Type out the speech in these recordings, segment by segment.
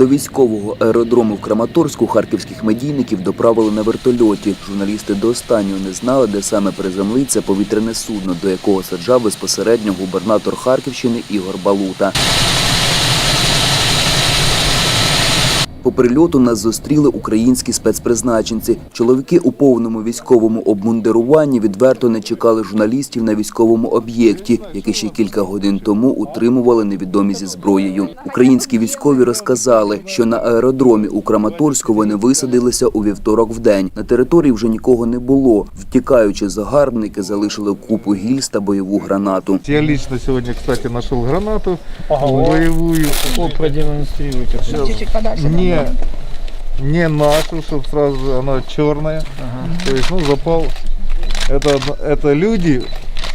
До військового аеродрому в Краматорську харківських медійників доправили на вертольоті. Журналісти до останнього не знали, де саме приземлиться повітряне судно, до якого саджав безпосередньо губернатор Харківщини Ігор Балута. По прильоту нас зустріли українські спецпризначенці. Чоловіки у повному військовому обмундируванні відверто не чекали журналістів на військовому об'єкті, який ще кілька годин тому утримували невідомі зі зброєю. Українські військові розказали, що на аеродромі у Краматорську вони висадилися у вівторок в день. На території вже нікого не було. Втікаючи, загарбники залишили купу гільз та бойову гранату. Я лично сегодня, кстати, нашел гранату боевую. О, продемонстрируйте Не, не нашу, чтобы сразу она черная. То есть, ну, запал. Это, это люди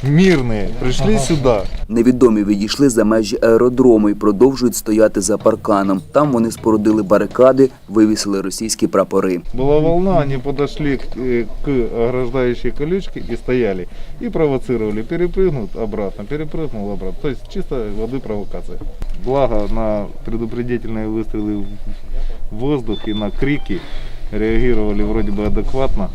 мирные, пришли сюда. Невідомі відійшли за межі аеродрому і продовжують стояти за парканом. Там вони спорудили барикади, вивісили російські прапори. Была волна, они подошли к, э, к ограждающей колючке и стояли. И провоцировали. Перепрыгнут обратно, перепрыгнул обратно. То есть чисто воды провокация. Благо на предупредительные выстрелы в воздух и на крики реагировали вроде бы адекватно,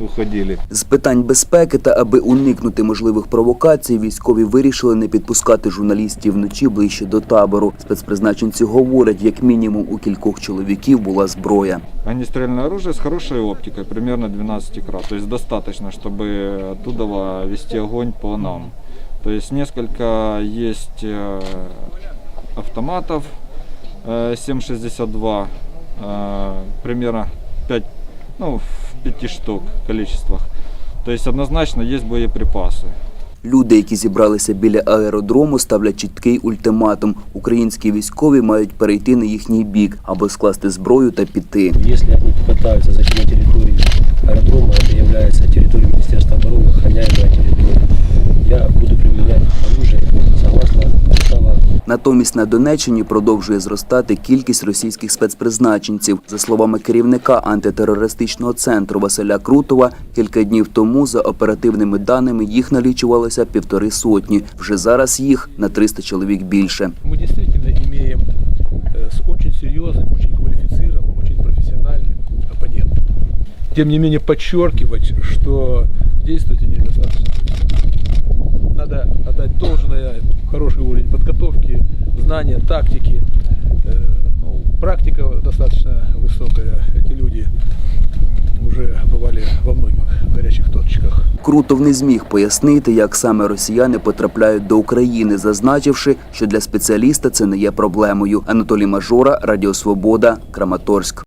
уходили. З питань безпеки та аби уникнути можливих провокацій, військові вирішили не підпускати журналістів вночі ближче до табору. Спецпризначенці говорять, як мінімум у кількох чоловіків була зброя. Огнестрельное оружие с хорошей оптикой, примерно 12 крат. То есть достаточно, чтобы оттуда вести огонь по нам. То есть несколько есть э, автоматов э, 7,62, э, примерно 5, ну, в 5 штук количествах. То есть однозначно есть боеприпасы. Люди, які зібралися біля аеродрому, ставлять чіткий ультиматум. Українські військові мають перейти на їхній бік або скласти зброю та піти. Если они попытаются зайти на территорию аэродрома, Натомість на Донеччині продовжує зростати кількість російських спецпризначенців. За словами керівника антитерористичного центру Василя Крутова, кілька днів тому, за оперативними даними, їх налічувалося півтори сотні. Вже зараз їх на 300 чоловік більше. мы действительно имеем э, с очень серьезным, очень квалифицированным, очень профессиональным оппонентом. Тем не менее подчеркивать, что действуют они достаточно профессионально. Надо отдать должное, хороший уровень подготовки, знания, тактики. Э, ну, практика достаточно высокая. Эти люди м, уже бывали во многих горячих точках. Крутов не зміг пояснити, як саме росіяни потрапляють до України, зазначивши, що для спеціаліста це не є проблемою. Анатолій Мажора, Радіо Свобода, Краматорськ.